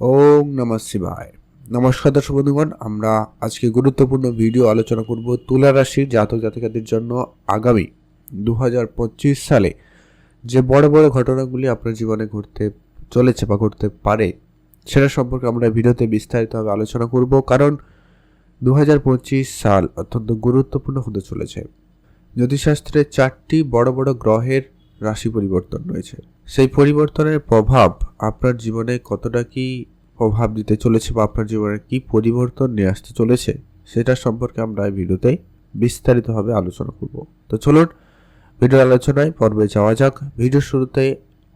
ওম নমঃ শিবায়। নমস্কার দর্শক বন্ধুগণ, আমরা আজকে গুরুত্বপূর্ণ ভিডিও আলোচনা করব তুলা রাশির জাতক জাতিকাদের জন্য আগামী দু হাজার পঁচিশ সালে যে বড় বড় ঘটনাগুলি আপনার জীবনে ঘটতে চলেছে বা ঘটতে পারে, সেটা সম্পর্কে আমরা ভিডিওতে বিস্তারিতভাবে আলোচনা করব, কারণ দু হাজার পঁচিশ সাল অত্যন্ত গুরুত্বপূর্ণ হতে চলেছে। জ্যোতিষশাস্ত্রে চারটি বড় বড় গ্রহের রাশি পরিবর্তন রয়েছে। সেই পরিবর্তনের প্রভাব আপনার জীবনে কতটা কি প্রভাব দিতে চলেছে বা আপনার জীবনে কি পরিবর্তন নিয়ে আসতে চলেছে, সেটা সম্পর্কে আমরা এই ভিডিওতে বিস্তারিতভাবে আলোচনা করব। তো চলুন, ভিডিওর আলোচনায় পর্বে যাওয়া যাক। ভিডিওর শুরুতে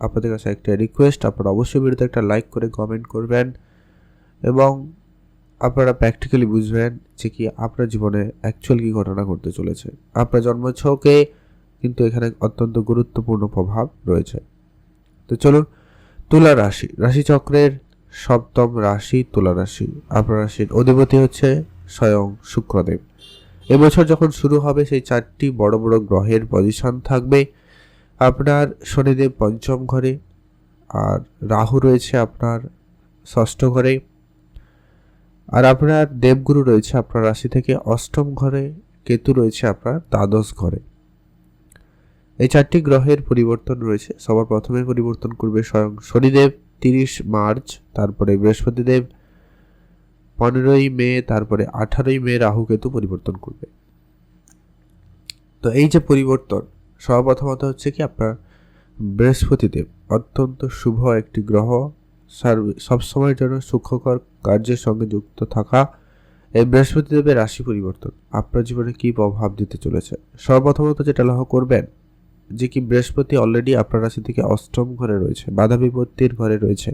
আপনাদের কাছে একটা রিকোয়েস্ট আপনারা অবশ্যই ভিডিওতে একটা লাইক করে কমেন্ট করবেন এবং আপনারা প্র্যাকটিক্যালি বুঝবেন যে কি আপনার জীবনে অ্যাকচুয়াল কী ঘটনা ঘটতে চলেছে। আপনার জন্মছকে কিন্তু এখানে অত্যন্ত গুরুত্বপূর্ণ প্রভাব রয়েছে। তো চলুন, তুলা রাশি। রাশিচক্রের সপ্তম রাশি তুলা রাশি। আপনার রাশির অধিপতি হচ্ছে স্বয়ং শুক্রদেব। এবছর যখন শুরু হবে, সেই চারটি বড় বড় গ্রহের পজিশন থাকবে। আপনার শনিদেব পঞ্চম ঘরে, আর রাহু রয়েছে আপনার ষষ্ঠ ঘরে। আর আপনার দেবগুরু রয়েছে আপনার রাশি থেকে অষ্টম ঘরে, কেতু রয়েছে আপনার দ্বাদশ ঘরে। এই চারটি গ্রহের পরিবর্তন রয়েছে। সবার প্রথমে পরিবর্তন করবে স্বয়ং শনিদেব তিরিশ মার্চ, তারপরে বৃহস্পতিদেব পনেরোই মে, তারপরে আঠারোই মে রাহু কেতু পরিবর্তন করবে। তো এই যে পরিবর্তন সর্বপ্রথমত হচ্ছে কি আপনার বৃহস্পতিদেব অত্যন্ত শুভ একটি গ্রহ। সবসময়ের জন্য সুখকর কার্যের সঙ্গে যুক্ত থাকা এই বৃহস্পতিদেবের রাশি পরিবর্তন। আপনার জীবনে কী প্রভাব দিতে চলেছে? সর্বপ্রথমত যেটা লক্ষ্য করবেন যে কি বৃহস্পতি অলরেডি আপনার রাশি থেকে অষ্টম ঘরে রয়েছে, বাধা বিপত্তির ঘরে রয়েছে।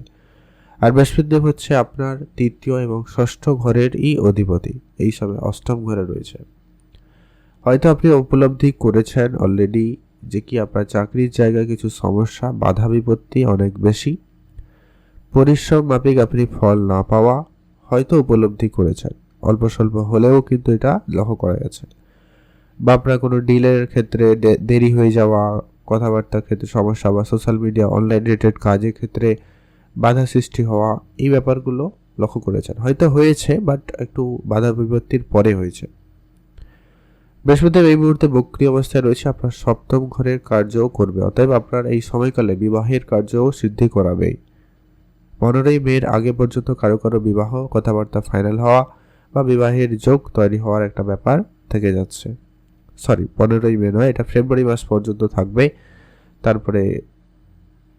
আর বৃহস্পতিদেব হচ্ছে আপনার তৃতীয় এবং ষষ্ঠ ঘরেরই অধিপতি, এই সময় অষ্টম ঘরে রয়েছে। হয়তো আপনি উপলব্ধি করেছেন অলরেডি যে কি আপনার চাকরির জায়গায় কিছু সমস্যা, বাধা বিপত্তি অনেক বেশি। পরিশ্রম মাফিক আপনি ফল না পাওয়া হয়তো উপলব্ধি করেছেন, অল্প স্বল্প হলেও কিন্তু এটা লক্ষ্য করা গেছে বা আপনার কোনো ডিলের ক্ষেত্রে দেরি হয়ে যাওয়া, কথাবার্তার ক্ষেত্রে সমস্যা বা সোশ্যাল মিডিয়া অনলাইন রিলেটেড কাজের ক্ষেত্রে বাধা সৃষ্টি হওয়া, এই ব্যাপারগুলো লক্ষ্য করেছেন। হয়তো হয়েছে বাট একটু বাধা বিপত্তির পরে হয়েছে। বৃহস্পতিদেব এই মুহূর্তে বক্রি অবস্থায় রয়েছে, আপনার সপ্তম ঘরের কার্যও করবে, অতএব আপনার এই সময়কালে বিবাহের কার্যও সিদ্ধি করাবেই পনেরোই মেয়ের আগে পর্যন্ত কারও কারও বিবাহ, কথাবার্তা ফাইনাল হওয়া বা বিবাহের যোগ তৈরি হওয়ার একটা ব্যাপার থেকে যাচ্ছে। সরি, পনেরোই মে নয়, এটা ফেব্রুয়ারি মাস পর্যন্ত থাকবে। তারপরে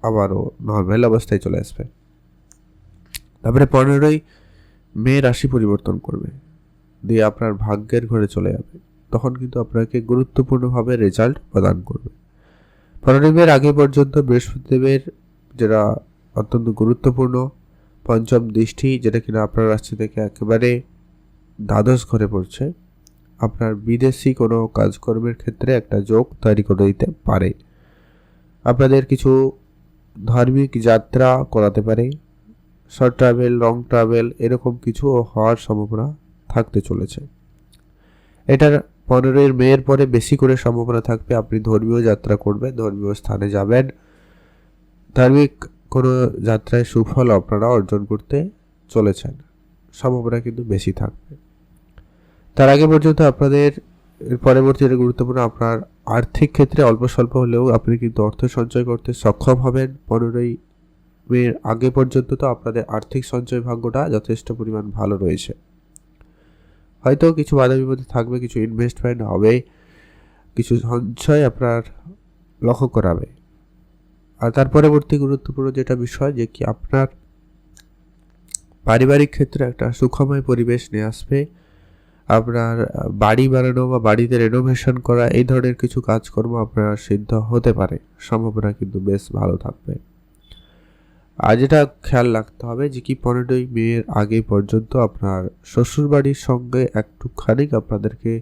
আবারও নর্মাল অবস্থায় চলে আসবে। তারপরে পনেরোই মে রাশি পরিবর্তন করবে। দিয়ে আপনার ভাগ্যের ঘরে চলে যাবে। তখন কিন্তু আপনাকে গুরুত্বপূর্ণভাবে রেজাল্ট প্রদান করবে। পনেরোই মের আগে পর্যন্ত বৃহস্পতিদেবের যেটা অত্যন্ত গুরুত্বপূর্ণ পঞ্চম দৃষ্টি, যেটা কিনা আপনার রাশি থেকে একেবারে দ্বাদশ ঘরে পড়ছে। আপনার বিদেশি কোনো কাজকর্মের ক্ষেত্রে একটা যোগ তৈরি করে দিতে পারে। আপনাদের কিছু ধার্মিক যাত্রা করাতে পারে। শর্ট ট্রাভেল, লং ট্রাভেল এরকম কিছু হওয়ার সম্ভাবনা থাকতে চলেছে। এটার পনেরোই মেয়ের পরে বেশি করে সম্ভাবনা থাকবে। আপনি ধর্মীয় যাত্রা করবেন, ধর্মীয় স্থানে যাবেন। ধার্মিক কোনো যাত্রায় সুফল আপনারা অর্জন করতে চলেছেন। সম্ভাবনা কিন্তু বেশি থাকবে। তার আগে পর্যন্ত আপনাদের পরবর্তী যেটা গুরুত্বপূর্ণ, আপনার আর্থিক ক্ষেত্রে অল্প স্বল্প হলেও আপনি কিন্তু অর্থ সঞ্চয় করতে সক্ষম হবেন। পনেরোই মেয়ের আগে পর্যন্ত তো আপনাদের আর্থিক সঞ্চয় ভাগ্যটা যথেষ্ট পরিমাণ ভালো রয়েছে। হয়তো কিছু বাধা বিপদে থাকবে, কিছু ইনভেস্টমেন্ট হবে, কিছু সঞ্চয় আপনার লক্ষ্য করাবে। আর তার পরবর্তী গুরুত্বপূর্ণ যেটা বিষয়, যে কি আপনার পারিবারিক ক্ষেত্রে একটা সুখময় পরিবেশ নিয়ে আসবে। আপনার বাড়ি বানানো বা বাড়িতে রেনোভেশন করা এই ধরনের কিছু কাজকর্ম আপনার সিদ্ধ হতে পারে। সম্ভাবনা কিন্তু বেশ ভালো থাকবে। আর যেটা খেয়াল রাখতে হবে যে কি পনেরোই মেয়ের আগে পর্যন্ত আপনার শ্বশুরবাড়ির সঙ্গে একটুখানি আপনাদেরকে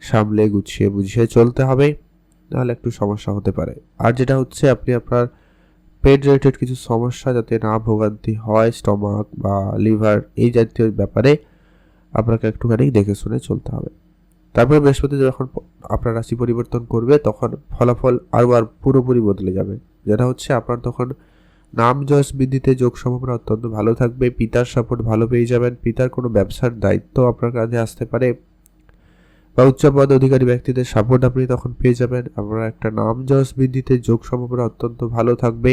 সামলে গুছিয়ে বুঝিয়ে চলতে হবে। নাহলে একটু সমস্যা হতে পারে। আর যেটা হচ্ছে, আপনি আপনার পেট রিলেটেড কিছু সমস্যা যাতে না ভোগান্তি হয় স্টমাক বা লিভার এই জাতীয় ব্যাপারে আপনাকে একটুখানি দেখে শুনে চলতে হবে। তারপরে বৃহস্পতি যখন আপনার রাশি পরিবর্তন করবে, তখন ফলাফল আরও আর পুরোপুরি বদলে যাবে। যেটা হচ্ছে আপনার তখন নাম যশ বৃদ্ধিতে যোগ সম্ভাবনা অত্যন্ত ভালো থাকবে। পিতার সাপোর্ট ভালো পেয়ে যাবেন। পিতার কোনো ব্যবসার দায়িত্ব আপনার কাঁধে আসতে পারে বা উচ্চপদ অধিকারী ব্যক্তিদের সাপোর্ট আপনি তখন পেয়ে যাবেন। আপনার একটা নাম যশ বৃদ্ধিতে যোগ সম্ভাবনা অত্যন্ত ভালো থাকবে।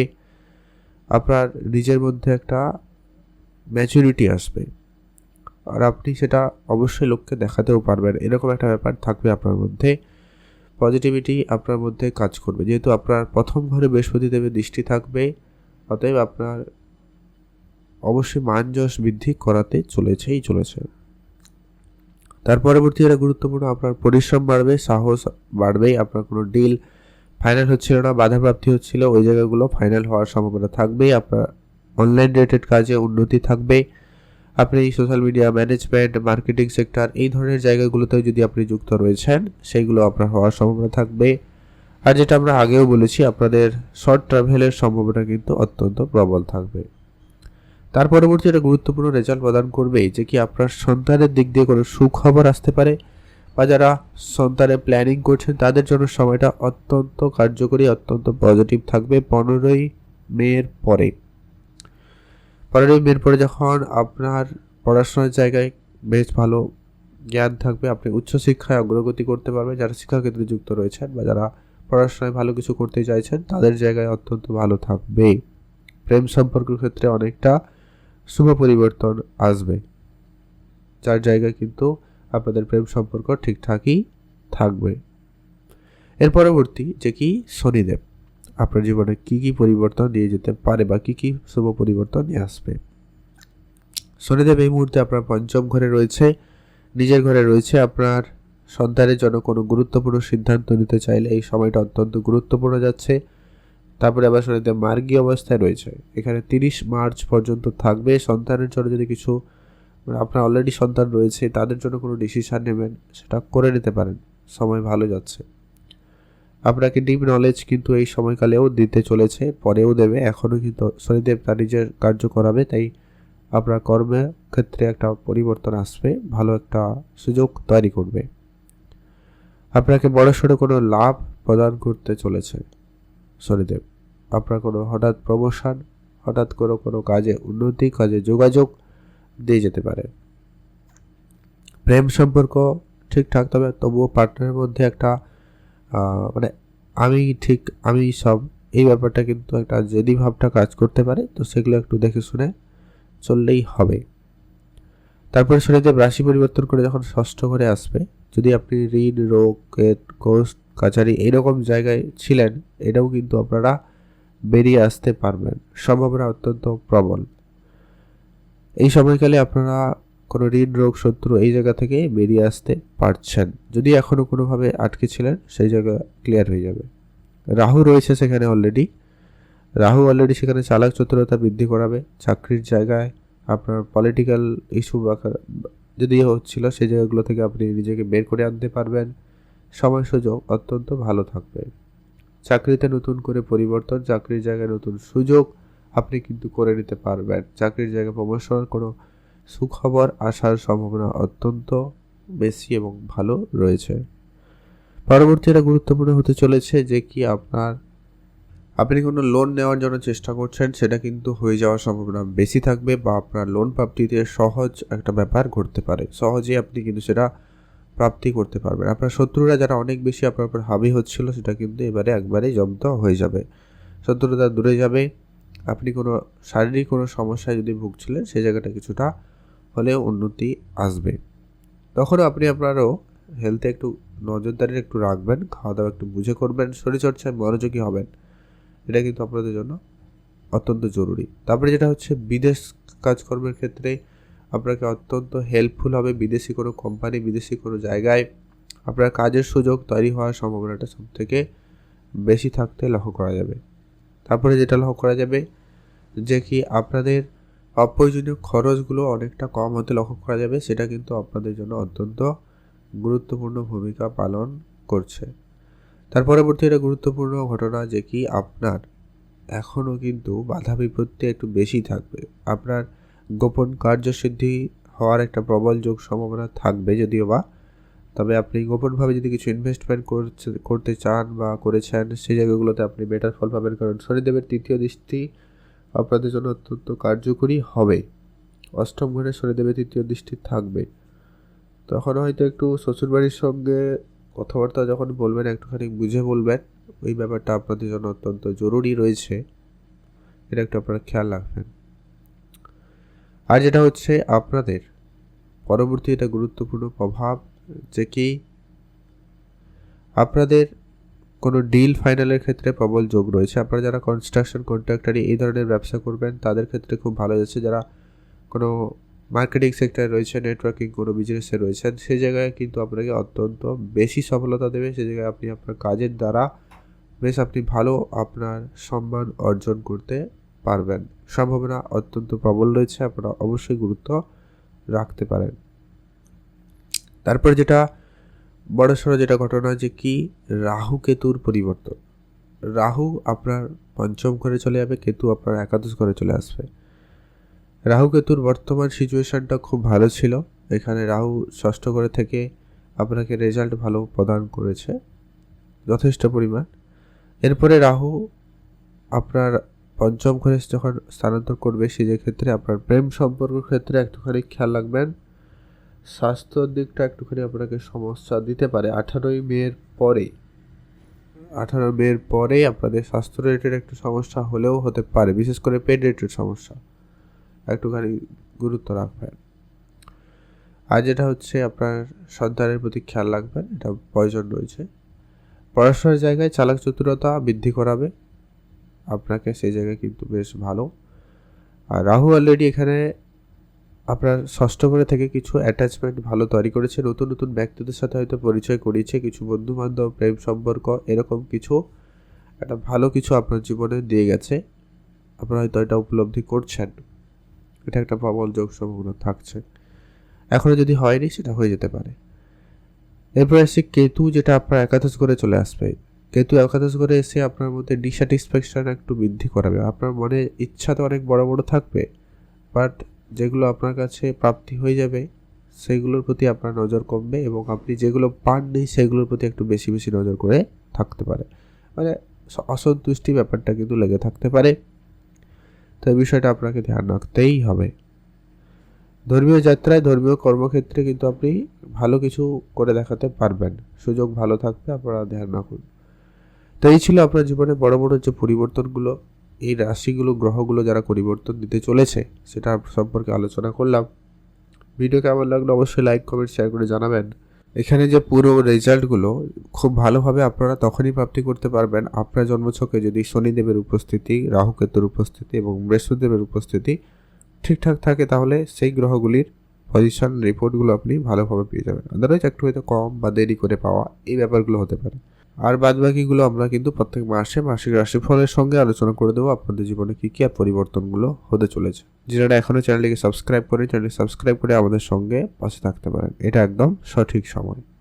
আপনার নিজের মধ্যে একটা ম্যাচুরিটি আসবে। আর আপনি সেটা অবশ্যই লোককে দেখাতেও পারবেন। এরকম একটা ব্যাপার থাকবে আপনার মধ্যে। পজিটিভিটি আপনার মধ্যে কাজ করবে। যেহেতু আপনার প্রথম ঘরে বৃহস্পতি দেবের দৃষ্টি থাকবে, অতএব আপনার অবশ্যই মান যশ বৃদ্ধি করাতে চলেছেই চলেছে। তার পরবর্তী যেটা গুরুত্বপূর্ণ, আপনার পরিশ্রম বাড়বে, সাহস বাড়বেই, আপনার কোনো ডিল ফাইনাল হচ্ছিল না বাধাপ্রাপ্তি হচ্ছিল, ওই জায়গাগুলো ফাইনাল হওয়ার সম্ভাবনা থাকবেই, আপনার অনলাইন রিলেটেড কাজে উন্নতি থাকবে। আপনি social media management marketing sector এই ধরনের জায়গাগুলোতেও যদি আপনি যুক্ত রয়েছেন সেইগুলো আপনার হওয়ার সম্ভাবনা থাকবে। আর যেটা আমরা আগেও বলেছি, আপনাদের শর্ট ট্রাভেলের সম্ভাবনা কিন্তু অত্যন্ত প্রবল থাকবে। তার পরবর্তী একটা গুরুত্বপূর্ণ রেজাল্ট প্রদান করবে যে কি আপনার সন্তানের দিক দিয়ে কোনো সুখবর আসতে পারে বা যারা সন্তানের প্ল্যানিং করছেন, তাদের জন্য সময়টা অত্যন্ত কার্যকরী, অত্যন্ত পজিটিভ থাকবে পনেরোই মেয়ের পরে। পনেরোই মের পরে যখন আপনার পড়াশোনার জায়গায় বেশ ভালো জ্ঞান থাকবে, আপনি উচ্চশিক্ষায় অগ্রগতি করতে পারবেন। যারা শিক্ষাক্ষেত্রে যুক্ত রয়েছেন বা যারা পড়াশোনায় ভালো কিছু করতে চাইছেন, তাদের জায়গায় অত্যন্ত ভালো থাকবে। প্রেম সম্পর্কের ক্ষেত্রে অনেকটা শুভ পরিবর্তন আসবে। যার জায়গায় কিন্তু আপনাদের প্রেম সম্পর্ক ঠিকঠাকই থাকবে। এর পরবর্তী যে কি? শনিদেব। আপনার জীবনে কি কি পরিবর্তন নিয়ে যেতে পারে বা কি কি শুভ পরিবর্তন নিয়ে আসবে? শনিদেব এই মুহূর্তে আপনার পঞ্চম ঘরে রয়েছে। নিজের ঘরে রয়েছে আপনার সন্তানের জন্য কোনো গুরুত্বপূর্ণ সিদ্ধান্ত নিতে চাইলে এই সময়টা অত্যন্ত গুরুত্বপূর্ণ যাচ্ছে। তারপরে আবার শনিদেব মার্গী অবস্থায় রয়েছে। এখানে তিরিশ মার্চ পর্যন্ত থাকবে। সন্তানের জন্য যদি কিছু মানে আপনার অলরেডি সন্তান রয়েছে, তাদের জন্য কোনো ডিসিশান নেবেন, সেটা করে নিতে পারেন। সময় ভালো যাচ্ছে। আপনাকে ডিপ নলেজ কিন্তু এই সময়কালেও দিতে চলেছে, পরেও দেবে। এখনও কিন্তু শনিদেব তার নিজের কার্য করাবে, তাই আপনার কর্মের ক্ষেত্রে একটা পরিবর্তন আসবে, ভালো একটা সুযোগ তৈরি করবে। আপনাকে বড়সড় কোনো লাভ প্রদান করতে চলেছে শনিদেব। আপনার কোনো হঠাৎ প্রমোশন হঠাৎ কোনো কোনো কাজে উন্নতি, কাজে যোগাযোগ দিয়ে যেতে পারে। প্রেম সম্পর্ক ঠিকঠাক, তবে তবুও পার্টনারের মধ্যে একটা মানে আমি ঠিক, আমি সব এই ব্যাপারটা কিন্তু একটা জেদি ভাবটা কাজ করতে পারে, তো সেগুলো একটু দেখে শুনে চললেই হবে। তারপরে শনিদেব রাশি পরিবর্তন করে যখন ষষ্ঠ ঘরে আসবে, যদি আপনি ঋণ, রোগ কোস্ট কাছারি এইরকম জায়গায় ছিলেন, এটাও কিন্তু আপনারা বেরিয়ে আসতে পারবেন। সম্ভাবনা অত্যন্ত প্রবল। এই সময়কালে আপনারা কোনো ঋণ রোগ শত্রু এই জায়গা থেকে বেরিয়ে আসতে পারছেন। যদি এখনও কোনোভাবে আটকে ছিলেন, সেই জায়গা ক্লিয়ার হয়ে যাবে। রাহু রয়েছে সেখানে অলরেডি রাহু অলরেডি সেখানে চালাক চতুরতা বৃদ্ধি করাবে। চাকরির জায়গায় আপনার পলিটিক্যাল ইস্যু যদি হচ্ছিল, সেই জায়গাগুলো থেকে আপনি নিজেকে বের করে আনতে পারবেন। সময় সুযোগ অত্যন্ত ভালো থাকবে। চাকরিতে নতুন করে পরিবর্তন, চাকরির জায়গায় নতুন সুযোগ আপনি কিন্তু করে নিতে পারবেন। চাকরির জায়গায় প্রমোশন কোনো সুখবর আসার সম্ভাবনা অত্যন্ত বেশি এবং ভালো রয়েছে। পরবর্তী এটা গুরুত্বপূর্ণ হতে চলেছে যে কি আপনার, আপনি কোনো লোন নেওয়ার জন্য চেষ্টা করছেন, সেটা কিন্তু হয়ে যাওয়ার সম্ভাবনা বেশি থাকবে বা আপনার লোন প্রাপ্তিতে সহজ একটা ব্যাপার ঘটতে পারে। সহজেই আপনি কিন্তু সেটা প্রাপ্তি করতে পারবেন। আপনার শত্রুরা যারা অনেক বেশি আপনার উপর হাবি হচ্ছিল, সেটা কিন্তু এবারে একবারেই জব্দ হয়ে যাবে। শত্রুতা দূরে যাবে। আপনি কোনো শারীরিক কোনো সমস্যায় যদি ভুগছিলেন সেই জায়গাটা কিছুটা হলেও উন্নতি আসবে। তখনও আপনি আপনারও হেলথে একটু নজরদারি একটু রাখবেন খাওয়া দাওয়া একটু বুঝে করবেন, শরীরচর্চায় মনোযোগী হবেন। এটা কিন্তু আপনাদের জন্য অত্যন্ত জরুরি। তারপরে যেটা হচ্ছে বিদেশ কাজকর্মের ক্ষেত্রে আপনাকে অত্যন্ত হেল্পফুল হবে বিদেশি কোনো কোম্পানি বিদেশি কোনো জায়গায়। আপনার কাজের সুযোগ তৈরি হওয়ার সম্ভাবনাটা সব থেকে বেশি থাকতে লক্ষ্য করা যাবে। তারপরে যেটা লক্ষ্য করা যাবে যে কি আপনাদের অপ্রয়োজনীয় খরচগুলো অনেকটা কম হতে লক্ষ্য করা যাবে, সেটা কিন্তু আপনাদের জন্য অত্যন্ত গুরুত্বপূর্ণ ভূমিকা পালন করছে। তার পরবর্তী একটা গুরুত্বপূর্ণ ঘটনা যে কি, আপনার এখনও কিন্তু বাধা বিপত্তি একটু বেশি থাকবে। আপনার গোপন কার্যসিদ্ধি হওয়ার একটা প্রবল যোগ সম্ভাবনা থাকবে যদিও বা, তবে আপনি গোপনভাবে যদি কিছু ইনভেস্টমেন্ট করতে চান বা করেছেন, সেই জায়গাগুলোতে আপনি বেটার ফল পাবেন। কারণ শনিদেবের তৃতীয় দৃষ্টি আপনাদের জন্য অত্যন্ত কার্যকরী হবে। অষ্টম ঘরে শনিদেবের তৃতীয় দৃষ্টি থাকবে। তখন হয়তো একটু শ্বশুরবাড়ির সঙ্গে কথাবার্তা যখন বলবেন, একটুখানি বুঝে বলবেন, ওই ব্যাপারটা আপনাদের জন্য অত্যন্ত জরুরি রয়েছে। এটা একটু আপনারা খেয়াল রাখবেন। আর যেটা হচ্ছে আপনাদের, পরবর্তী এটা গুরুত্বপূর্ণ প্রভাব যে কি, আপনাদের কোনো ডিল ফাইনালের ক্ষেত্রে প্রবল যোগ রয়েছে। আপনারা যারা কনস্ট্রাকশন কন্ট্রাক্টারি এই ধরনের ব্যবসা করবেন, তাদের ক্ষেত্রে খুব ভালো যাচ্ছে যারা কোনো মার্কেটিং সেক্টরে রয়েছে নেটওয়ার্কিং কোনো বিজনেসে রয়েছেন সেই জায়গায় কিন্তু আপনাকে অত্যন্ত বেশি সফলতা দেবে। সেই জায়গায় আপনি আপনার কাজের দ্বারা বেশ আপনি ভালো আপনার সম্মান অর্জন করতে পারবেন। সম্ভাবনা অত্যন্ত প্রবল রয়েছে। আপনারা অবশ্যই গুরুত্ব রাখতে পারেন। তারপর যেটা বড় সড়ো যেটা ঘটনা যে কি, রাহু কেতুর পরিবর্তন। রাহু আপনার পঞ্চম ঘরে চলে যাবে, কেতু আপনার একাদশ ঘরে চলে আসবে। রাহু কেতুর বর্তমান সিচুয়েশানটা খুব ভালো ছিল। এখানে রাহু ষষ্ঠ ঘরে থেকে আপনাকে রেজাল্ট ভালো প্রদান করেছে, যথেষ্ট পরিমাণ। এরপরে রাহু আপনার পঞ্চম ঘরে যখন স্থানান্তর করবে সেই ক্ষেত্রে আপনার প্রেম সম্পর্ক ক্ষেত্রে একটুখানি খেয়াল রাখবেন। স্বাস্থ্যর দিকটা একটুখানি আপনাকে সমস্যা দিতে পারে। আঠারোই মেয়ের পরে আঠারো মেয়ের পরে আপনাদের স্বাস্থ্য রিলেটেড একটু সমস্যা হলেও হতে পারে, বিশেষ করে পেট রিলেটেড সমস্যা। একটুখানি গুরুত্ব রাখবেন। আর যেটা হচ্ছে আপনার সন্তানের প্রতি খেয়াল রাখবেন, এটা প্রয়োজন রয়েছে। পড়াশোনার জায়গায় চালাক চতুরতা বৃদ্ধি করাবে। আপনাকে সেই জায়গায় কিন্তু বেশ ভালো। আর রাহু অলরেডি এখানে আপনার ষষ্ঠ করে থেকে কিছু অ্যাটাচমেন্ট ভালো তৈরি করেছে, নতুন নতুন ব্যক্তিদের সাথে হয়তো পরিচয় করিয়েছে, কিছু বন্ধু বান্ধব প্রেম সম্পর্ক, এরকম কিছু একটা ভালো কিছু আপনার জীবনে দিয়ে গেছে। আপনারা হয়তো এটা উপলব্ধি করছেন। এটা একটা প্রবল যোগ সম্ভাবনা থাকছে। এখনও যদি হয়নি, সেটা হয়ে যেতে পারে। এরপরে আসছে কেতু, যেটা আপনার একাদশ করে চলে আসবে। কেতু একাদশ করে এসে আপনার মধ্যে ডিস্যাটিসফ্যাকশন একটু বৃদ্ধি করাবে। আপনার মনে ইচ্ছা তো অনেক বড় বড় থাকবে বাট যেগুলো আপনার কাছে প্রাপ্তি হয়ে যাবে, সেগুলোর প্রতি আপনার নজর কমবে এবং আপনি যেগুলো পাননি, সেগুলোর প্রতি একটু বেশি বেশি নজর করে থাকতে পারে। মানে অসন্তুষ্টি ব্যাপারটা কিন্তু লেগে থাকতে পারে। তো এই বিষয়টা আপনাকে ধ্যান রাখতেই হবে। ধর্মীয় যাত্রায়, ধর্মীয় কর্মক্ষেত্রে কিন্তু আপনি ভালো কিছু করে দেখাতে পারবেন। সুযোগ ভালো থাকবে, আপনারা ধ্যান রাখুন। তো এই ছিল আপনার জীবনে বড় বড় যে পরিবর্তনগুলো এই রাশিগুলো, গ্রহগুলো যারা পরিবর্তন দিতে চলেছে, সেটা সম্পর্কে আলোচনা করলাম। ভিডিও কেমন লাগল অবশ্যই লাইক, কমেন্ট শেয়ার করে জানাবেন। এখানে যে পুরো রেজাল্টগুলো, খুব ভালোভাবে আপনারা তখনই প্রাপ্তি করতে পারবেন আপনার জন্মছকে যদি শনিদেবের উপস্থিতি, রাহুকেতুর উপস্থিতি এবং বৃহস্পতিদেবের উপস্থিতি ঠিকঠাক থাকে, তাহলে সেই গ্রহগুলির পজিশন রিপোর্টগুলো আপনি ভালোভাবে পেয়ে যাবেন। আদারওয়াইজ একটু হয়তো কম বা দেরি করে পাওয়া এই ব্যাপারগুলো হতে পারে। আর বাদ বাকিগুলো আমরা কিন্তু প্রত্যেক মাসে মাসিক রাশিফলের সঙ্গে আলোচনা করে দেবো আপনাদের জীবনে কী কী পরিবর্তনগুলো হতে চলেছে। যেটা এখনও চ্যানেলটিকে সাবস্ক্রাইব করে চ্যানেলটি সাবস্ক্রাইব করে আমাদের সঙ্গে পাশে থাকতে পারেন। এটা একদম সঠিক সময়।